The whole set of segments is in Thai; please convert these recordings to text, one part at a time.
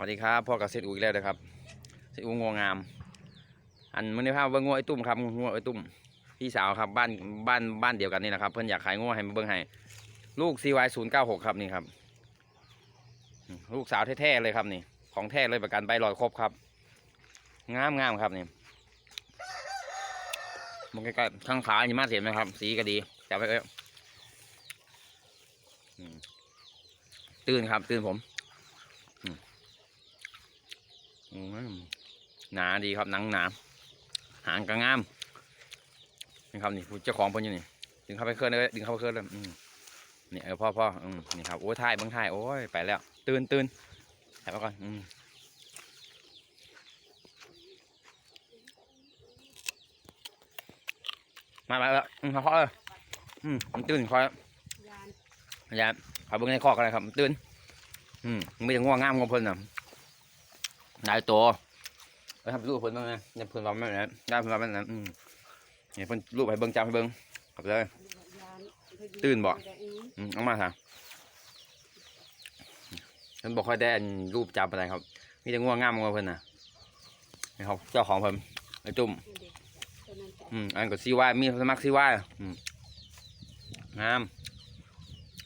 วัสดีครับพ่อกับเซตอูอีกแล้วนะครับเซตอูงัวงาม อันมื่อนี้พาเบิ้งงัวไอ้ตุ้มครับงัวไอ้ตุ้มพี่สาวครับบ้านบ้านบ้านเดียวกันนี่นะครับเพื่อนอยากขายงัวให้มาเบิ้งให้ลูก CY 0 9 6 ครับนี่ครับ ลูกสาวแท้ๆเลยครับนี่ ของแท้เลยประกันใบลอดครบครับงามงามครับนี่มองใกล้ๆข้างขาอันนี้มาเสียไหมครับ สีก็ดีจับไปเอ้ยตื่นครับ ตื่นผม อืม หนาดีครับหนังหนาหางก็งามนี่ครับนี่เจ้าของเพิ่นอยู่นี่ดึงเข้าไปเคลื่อนเลยดึงเข้าไปเคลื่อนเลยอืมนี่เออพ่อพ่ออืมนี่ครับโอ้ยถ่ายเบังถ่ายโอ้ยไปแล้วตื่นตื่นถ่ายไปก่อนอืมมาไปแล้วอืมเขาเคาะเลยอืมมันตื่นคอยยานอย่าเอาเบิ้งในคอกอะไรครับมันตื่นอืมมันไม่ได้ง่วงงามของเพิ่นน่ะ ได้ตัวไปทำรูปเพิ่นบ้างนะเนี่ยเพิ่นว่าแม่นนะได้เพิ่นว่าแม่นนะอืมเนี่ยเพิ่นรูปให้เบิ่งจำให้เบิ่งครับเลยยานตื่นบ่ได้อีกอืมเอามาค่ะเพิ่นบอกค่อยได้อันรูปจำอะไรครับมีแต่ง่วงงามของเพิ่นน่ะนี่ครับเจ้าของเพิ่นไอ้จุ่มเด็กตัวนั้นจ้ะอืมอันก็ซีว่ามีสมัครซีว่าอืมงาม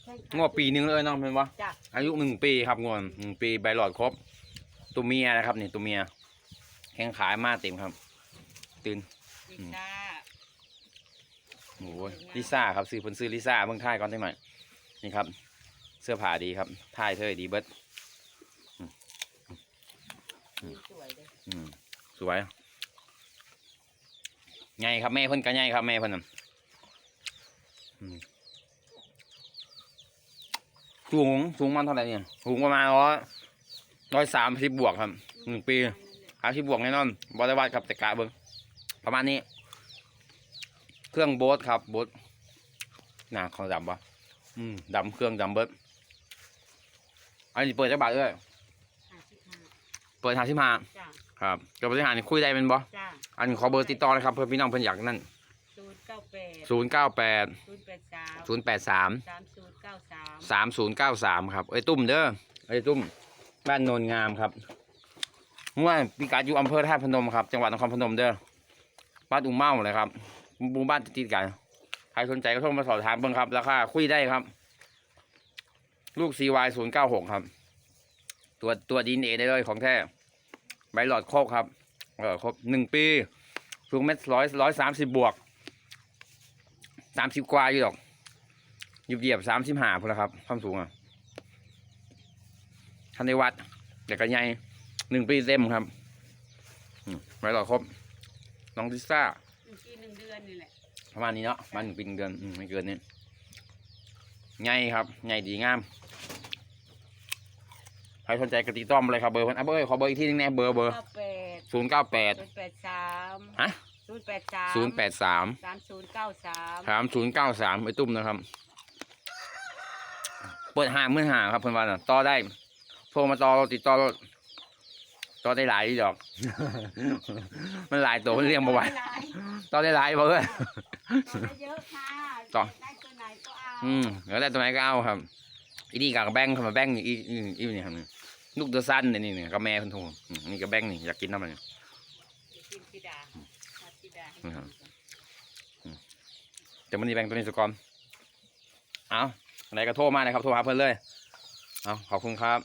ใช่ค่ะงวปีหนึงเลยเนาะเพิ่นว่าจ้ะอายุหนึ่งปีครับงวหนึ่งปีใบหลอดครบ ตัวเมียนะครับนี่ตัวเมียแข้งขายมาเต็มครับ ตื่น ลิซ่าโอ้ยลิซ่าครับซื้อเพิ่นซื้อลิซ่าเบิ่งท่ายก่อนได้ไหมนี่ครับ เสื้อผ้าดีครับท่ายเธอดีเบิดสวยเลยอืมสวยไงครับแม่เพิ่นก็ไงครับแม่เพิ่นน่ะอืมสูงสูงมันเท่าไหร่เนี่ยสูงประมาณร้อย ร้อยสามสิบบวกครับหนึ่งปีหาที่บวกแน่นอนบริวารครับแต่กะเบิ้งประมาณนี้ เครื่องโบ๊ทครับโบ๊ทหนาของดำปะอืมดำเครื่องดำเบิดอันนี้เปิดจักบาทด้วยห้าสิบห้าเปิดหาที่มาจ้ะครับกับบริหารนี่คุยได้เป็นบ่จ้ะอันขอเบอร์ติดต่อนะครับเพื่อพี่น้องเพิ่นอยากนั่นศูนย์เก้าแปดศูนย์เก้าแปดศูนย์แปดสามศูนย์แปดสามสามศูนย์เก้าสามสามศูนย์เก้าสามครับไอ้ยตุ้มเด้อไอ้ยตุ้ม บ้านโนนงามครับเมื่อปีกาอยู่อำเภอท่าพนมครับ จังหวัดนครพนมเด้อบ้านอุ้มเมาเลยครับหมู่บ้านติดกันใครสนใจก็โทรมาสอบถามเบิ่งครับ ราคาคุยได้ครับ ลูก CY ศูนย์เก้าหกครับ ตัวตัวดีเอได้เลยของแท้ใบหลอดโครบครับเออครบหนึ่งปีสูงเมตรร้อยร้อยสามสิบบวกสามสิบกว่าอยู่ดอกหยิบเหยียบสามสิบห้าพุ่นละครับ ความสูงอะ ทันในวัดเด็กกันใหญ่หนึ่งปีเต็มครับอืมไว้รอครบน้องลิซ่าหนึ่งปีหนึ่งเดือนนี่แหละประมาณนี้เนาะประมาณหนึ่งปีหนึ่งเดือนอืมไม่เกินนี้ใหญ่ครับใหญ่ดีงามใครสนใจกติดต่อมเลยครับเบอร์เพิ่นอะเบอร์ขอเบอร์อีกทีนึงแน่เบอร์เบอร์เก้าแปดศูนย์เก้าแปดศูนย์แปดสามฮะศูนย์แปดสามศูนย์แปดสามสามศูนย์เก้าสามสามศูนย์เก้าสามไอ้ตุ้มนะครับ เปิดห้ามื่นห้าครับเพื่อนว่าน่ะต่อได้ โทรมาต่อติดต่อรถต่อได้หลายดอก มันหลายตัวมันเรียงมาไหวหลายต่อได้หลายบ่เอ้ยต่อได้เยอะค่ะต่อได้ตัวไหนก็เอาอืมแล้วได้ตัวไหนก็เอาครับอีนี่กับแบงค์ครับแบงค์นี่อีอีอีนี่ครับนี่ลูกเดือสั้นนี่นี่กับแม่เพิ่นโทรอืมนี่กับแบงค์นี่อยากกินน้ำมันกินธิดาเอาธิดาให้นะครับกินแต่มันนี่แบงค์ตัวนี้สกอนเอาอะไรก็โทรมาเลยครับโทรหาเพิ่นเลยเอาขอบคุณครับ